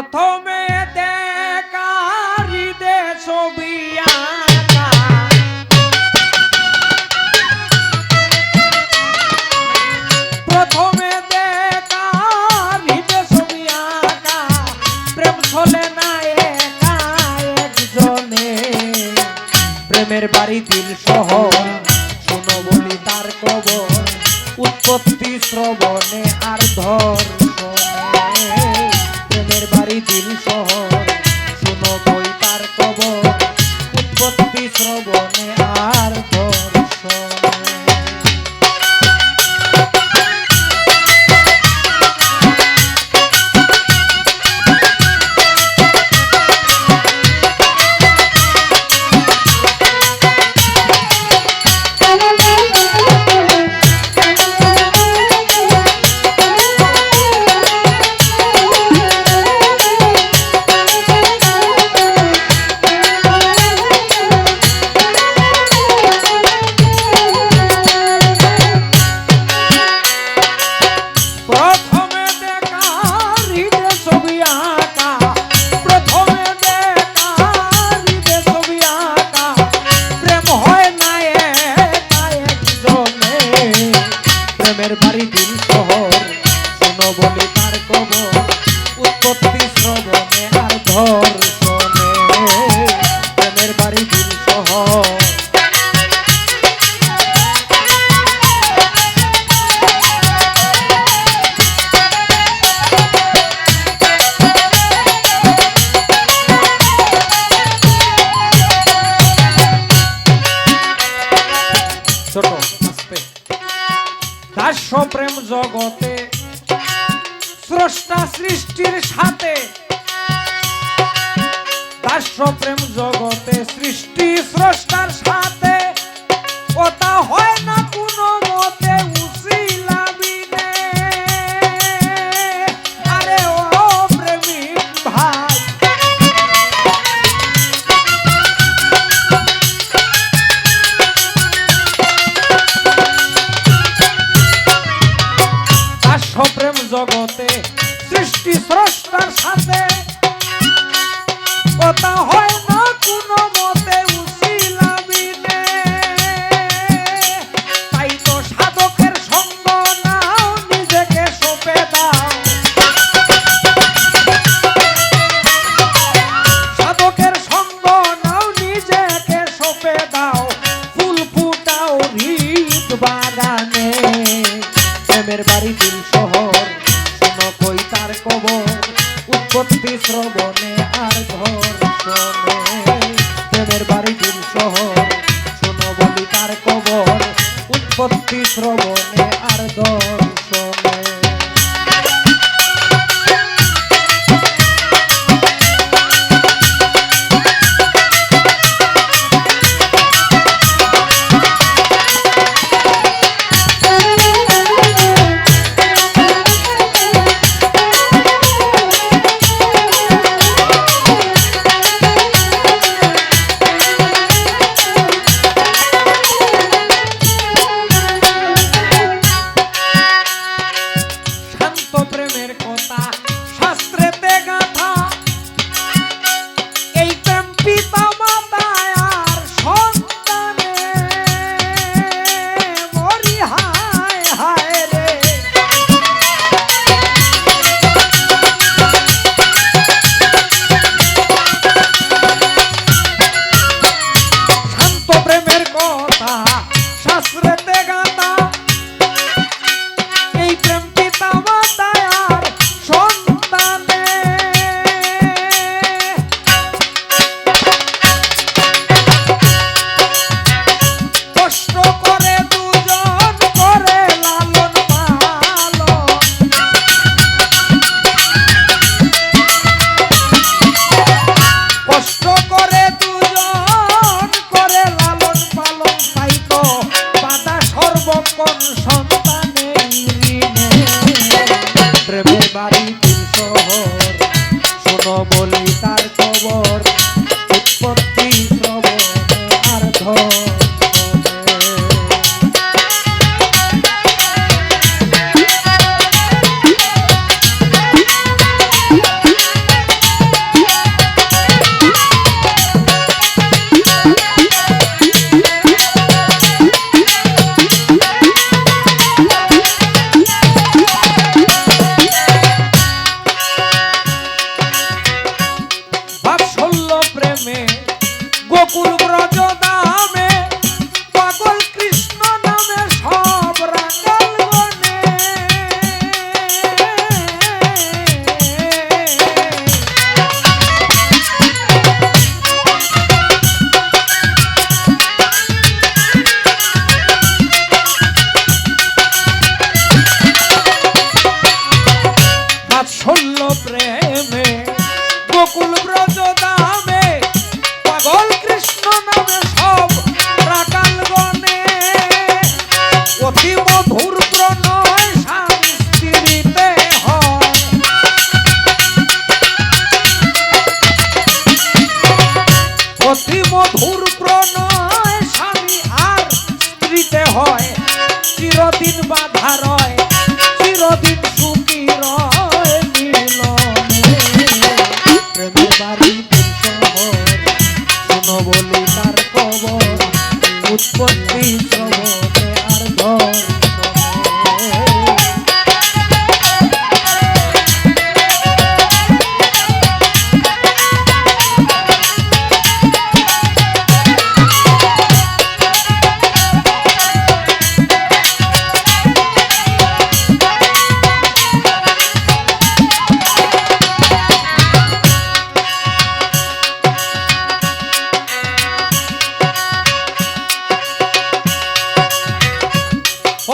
প্রথমে ছবি আঁকা। প্রেম প্রেমের বাড়ি দিল শহর শোনো বলি তার কবর উৎপত্তি শ্রবণে। প্রেমের বাড়ি প্রেমের বাড়ি দিন শহর। শোনো বলি সৃষ্টির সাথে রাষ্ট্রপ্রেম প্রেম জগতে সৃষ্টি স্রষ্টার সাথে। কথা হয় না কোনো বাগানে। প্রেমের বাড়ি দিল শহর, শোনো কই তার কবর, উৎপত্তি শ্রবণে আর ধর্ষণে প্রেমের বাড়ি দিল শহর, শোনো বলি তার কবর, উৎপত্তি শ্রবণে প্রেমের কথা শাস্ত্রেতে গাথা everybody. বকুল ব্রজদা অতি মধুর প্রণয় স্বামী স্ত্রীতে অতি হয়। চিরদিন বাধা রয়, চিরদিন সুখী রয় প্রেমের বাড়ি উৎপত্তি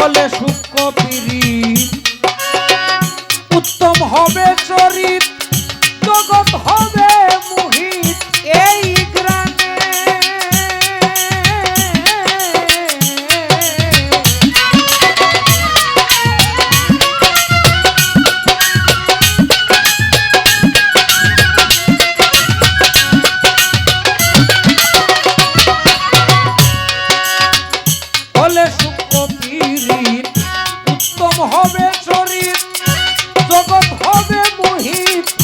হলে সূক্ষ্ম পিড়ি উত্তম হবে চরিত পিরিত উত্তম হবে শরীর জগৎ হবে মোহিত